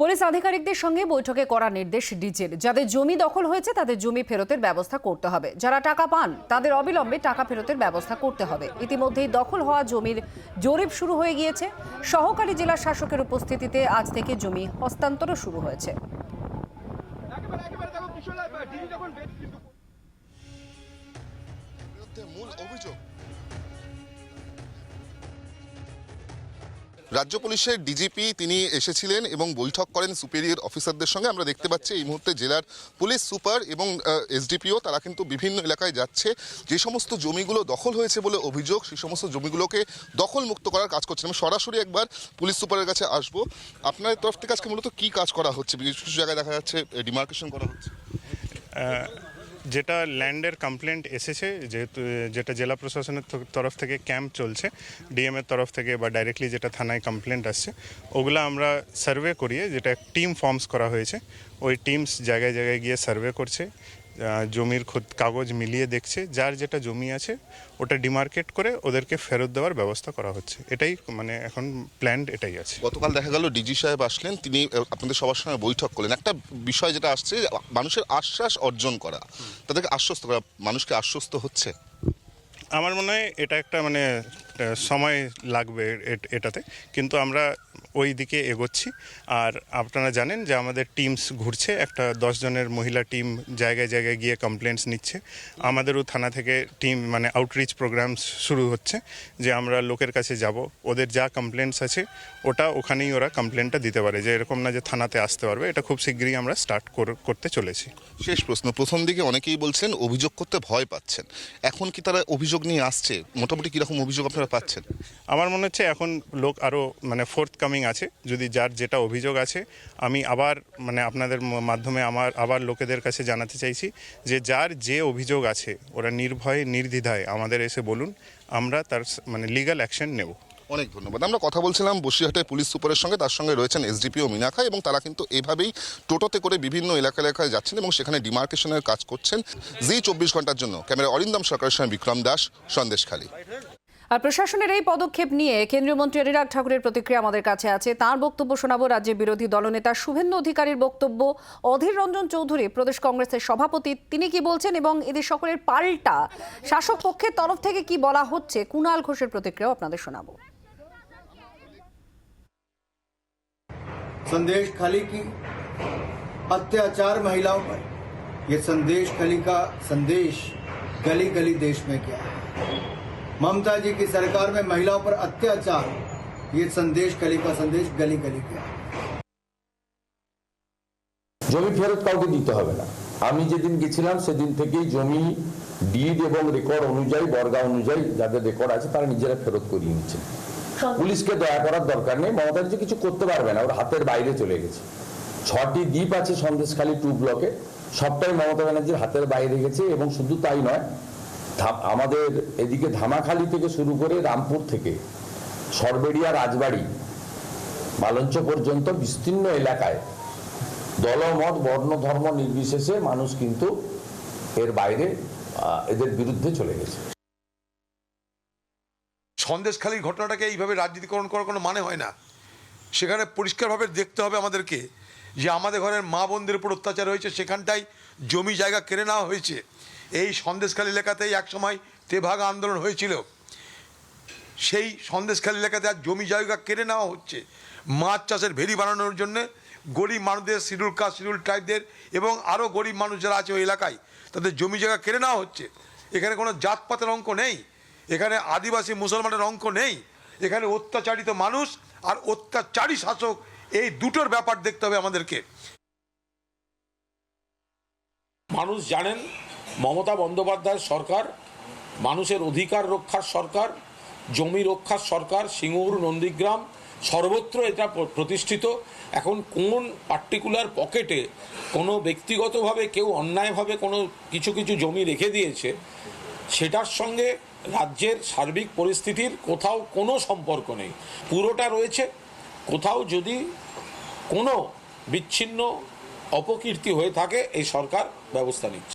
Police আধিকারিকদের সঙ্গে বৈঠকে করা নির্দেশ ডিজের। যাদের জমি দখল হয়েছে, তাদের জমি ফেরতের ব্যবস্থা করতে হবে। যারা টাকা পান, তাদের অবিলম্বে টাকা ফেরতের ব্যবস্থা করতে হবে। ইতিমধ্যেই দখল হওয়া জমির জরিপ শুরু হয়ে গিয়েছে। সহকারী জেলা শাসকের উপস্থিতিতে আজ থেকে জমি হস্তান্তর শুরু হয়েছে। একেবারে একেবারে রাজ্য পুলিশের ডিজিপি তিনি এসেছিলেন এবং বৈঠক করেন সুপেরিয়র অফিসারদের সঙ্গে। আমরা দেখতে পাচ্ছি এই মুহূর্তে জেলার পুলিশ সুপার এবং এসডিপিও, তারা কিন্তু বিভিন্ন এলাকায় যাচ্ছে। যে সমস্ত জমিগুলো দখল হয়েছে বলে অভিযোগ, সেই সমস্ত জমিগুলোকে দখল মুক্ত করার কাজ করছেন। আমি সরাসরি একবার পুলিশ সুপারের কাছে আসব। আপনার তরফ থেকে আজকে মূলত কি কাজ করা হচ্ছে? কিছু জায়গায় দেখা যাচ্ছে ডিমার্কেশন করা হচ্ছে। যেটা ল্যান্ডের কমপ্লেন্ট এসেছে, যেহেতু, যেটা জেলা প্রশাসনের তরফ থেকে ক্যাম্প চলছে ডিএম এর তরফ থেকে বা ডাইরেক্টলি যেটা থানায় কমপ্লেন্ট আসছে, ওগুলো আমরা সার্ভে করিয়ে, যেটা টিম ফর্মস করা হয়েছে, ওই টিমস জায়গায় জায়গায় গিয়ে সার্ভে করছে জমির খোদ কাগজ মিলিয়ে দেখছে যার যেটা জমি আছে ওটা ডিমার্কেট করে ওদেরকে ফেরত দেওয়ার ব্যবস্থা করা হচ্ছে। এটাই মানে এখন প্ল্যান্ড এটাই আছে। গতকাল দেখা গেল ডিজি সাহেব আসলেন তিনি আপনাদের সবার সঙ্গে বৈঠক করলেন। একটা বিষয় যেটা আসছে মানুষের আশ্বাস অর্জন করা তাদেরকে আশ্বস্ত করা মানুষকে আশ্বস্ত হচ্ছে। আমার মনে হয় এটা একটা মানে সময় লাগবে এট- এটাতে। কিন্তু আমরা ওই দিকে এগোচ্ছি। আর আপনারা জানেন যে আমাদের টিমস ঘুরছে। একটা দশ জনের মহিলা টিম জায়গায় জায়গায় গিয়ে কমপ্লেন্টস নিচ্ছে। আমাদেরও থানা থেকে টিম মানে আউটরিচ প্রোগ্রাম শুরু হচ্ছে যে আমরা লোকের কাছে যাব। ওদের যা কমপ্লেন্টস আছে, ওটা ওখানেই ওরা কমপ্লেনটা দিতে পারে। যে এরকম না যে থানাতে আসতে পারবে। এটা খুব শীঘ্রই আমরা স্টার্ট করতে চলেছি। শেষ প্রশ্ন। প্রথম দিকে অনেকেই বলছেন, অভিযোগ করতে ভয় পাচ্ছেন। এখন কি তারা অভিযোগ নিয়ে আসছে? মোটামুটি কীরকম অভিযোগ আপনারা পাচ্ছেন। আমার মনে হচ্ছে এখন লোক আরও মানে ফোর্থ কামিং আছে। যদি যার যেটা অভিযোগ আছে, আমি আবার মানে আপনাদের মাধ্যমে আমার, আবার লোকেদের কাছে জানাতে চাইছি যে যার যে অভিযোগ আছে, ওরা নির্ভয়ে, নির্দ্বিধায় আমাদের এসে বলুন, আমরা তার মানে লিগ্যাল অ্যাকশন নেব। অনেক ধন্যবাদ। আমরা কথা বলছিলাম বসিরহাটের পুলিশ সুপারের সঙ্গে, তার সঙ্গে রয়েছেন এসডিপিও মিনাখা এবং তারা কিন্তু এভাবেই টোটোতে করে বিভিন্ন এলাকা এলাকায় যাচ্ছেন এবং সেখানে ডিমার্কেশনের কাজ করছেন জি চব্বিশ ঘণ্টার জন্য। ক্যামেরা অরিন্দম সরকারের সঙ্গে বিক্রম দাস সন্দেশখালী আর প্রশাসনের এই পদক্ষেপ নিয়ে কেন্দ্রীয় মন্ত্রী অনুরাগ ঠাকুরের প্রতিক্রিয়া আমাদের কাছে আছে তার বক্তব্য শোনাবো রাজ্যের বিরোধী দলনেতা শুভেন্দু অধিকারীর বক্তব্য অধীর রঞ্জন চৌধুরী প্রদেশ কংগ্রেসের সভাপতি তিনি কি বলছেন এবং এদের সকলের পাল্টা শাসক পক্ষের তরফ থেকে কি বলা হচ্ছে কুণাল ঘোষের প্রতিক্রিয়াও আপনাদের শোনাবো संदेश खाली की अत्याचार महिलाओं पर यह संदेश खली का संदेश गली गली देश में क्या है ममता जी की सरकार में महिलाओं पर अत्याचार ये संदेश खली का संदेश गली गली क्या है জমি ফেরত কাউকে দিতে হবে না আমি যেদিন গেছিলাম সেদিন থেকেই জমি ডিড এবং রেকর্ড অনুযায়ী বর্গা অনুযায়ী যাদের রেকর্ড আছে তারা নিজেরা ফেরত করিয়ে নিচ্ছে পুলিশকে দয়া করার দরকার নেই মমতা ব্যানার্জি কিছু করতে পারবে না ওর হাতের বাইরে চলে গেছে ছটি দ্বীপ আছে সন্দেশখালী টু ব্লকে সবটাই মমতা ব্যানার্জির হাতের বাইরে গেছে এবং শুধু তাই নয় ধা- আমাদের এদিকে ধামাখালি থেকে শুরু করে রামপুর থেকে সরবেড়িয়া, রাজবাড়ি, মালঞ্চ পর্যন্ত বিস্তীর্ণ এলাকায় দলমত বর্ণ ধর্ম নির্বিশেষে মানুষ কিন্তু এর বাইরে এদের বিরুদ্ধে চলে গেছে। সন্দেশখালির ঘটনাটাকে এইভাবে রাজনীতিকরণ করার কোনো মানে হয় না। সেখানে পরিষ্কারভাবে দেখতে হবে আমাদেরকে যে আমাদের ঘরের মা বোনদের উপর অত্যাচার হয়েছে, সেখানটায় জমি জায়গা কেড়ে নেওয়া হয়েছে। এই সন্দেশখালী এলাকাতেই একসময় তেভাগা আন্দোলন হয়েছিল। সেই সন্দেশখালী এলাকাতে আর জমি জায়গা কেড়ে নেওয়া হচ্ছে। মাছ চাষের ভেরি বানানোর জন্য গরিব মানুষদের শিডিউল কাস্ট, শিডিউল ট্রাইবদের এবং আরও গরিব মানুষ যারা আছে ওই এলাকায় তাদের জমি জায়গা কেড়ে নেওয়া হচ্ছে। এখানে কোনো জাতপাতের অঙ্ক নেই। এখানে আদিবাসী মুসলমানের অঙ্ক নেই। এখানে অত্যাচারিত মানুষ আর অত্যাচারী শাসক, এই দুটোর ব্যাপার দেখতে হবে আমাদেরকে। মানুষ জানেন মমতা বন্দ্যোপাধ্যায়ের সরকার, মানুষের অধিকার রক্ষার সরকার, জমি রক্ষার সরকার, সিঙ্গুর, নন্দীগ্রাম, সর্বত্র এটা প্রতিষ্ঠিত। এখন কোন পার্টিকুলার পকেটে কোনো ব্যক্তিগতভাবে কেউ অন্যায়ভাবে কোনো কিছু কিছু জমি রেখে দিয়েছে, সেটার সঙ্গে রাজ্যের সার্বিক পরিস্থিতির কোথাও কোনো সম্পর্ক নেই। পুরোটা রয়েছে। কোথাও যদি কোনো বিচ্ছিন্ন অপকীর্তি হয়ে থাকে, এই সরকার ব্যবস্থা নিচ্ছে।